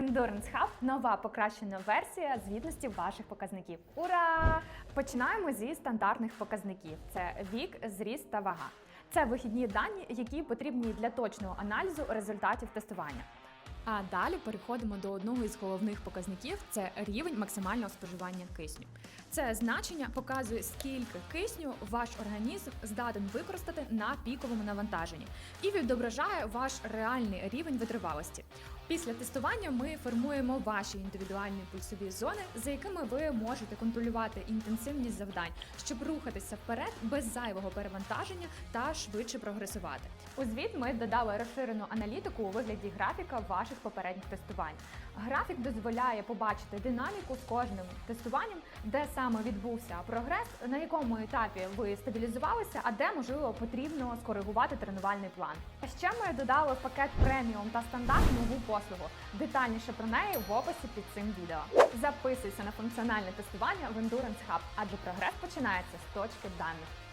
Endurance Hub – нова покращена версія звітності ваших показників. Ура! Починаємо зі стандартних показників: це вік, зріст та вага. Це вихідні дані, які потрібні для точного аналізу результатів тестування. А далі переходимо до одного із головних показників це рівень максимального споживання кисню. Це значення показує, скільки кисню ваш організм здатен використати на піковому навантаженні і відображає ваш реальний рівень витривалості. Після тестування ми формуємо ваші індивідуальні пульсові зони, за якими ви можете контролювати інтенсивність завдань, щоб рухатися вперед без зайвого перевантаження та швидше прогресувати. У звіт ми додали розширену аналітику у вигляді графіка ваших попередніх тестувань. Графік дозволяє побачити динаміку з кожним тестуванням, де саме відбувся прогрес, на якому етапі ви стабілізувалися, а де можливо потрібно скоригувати тренувальний план. Ще ми додали пакет преміум та стандарт нову послугу. Детальніше про неї в описі під цим відео. Записуйся на функціональне тестування в Endurance Hub, адже прогрес починається з точки даних.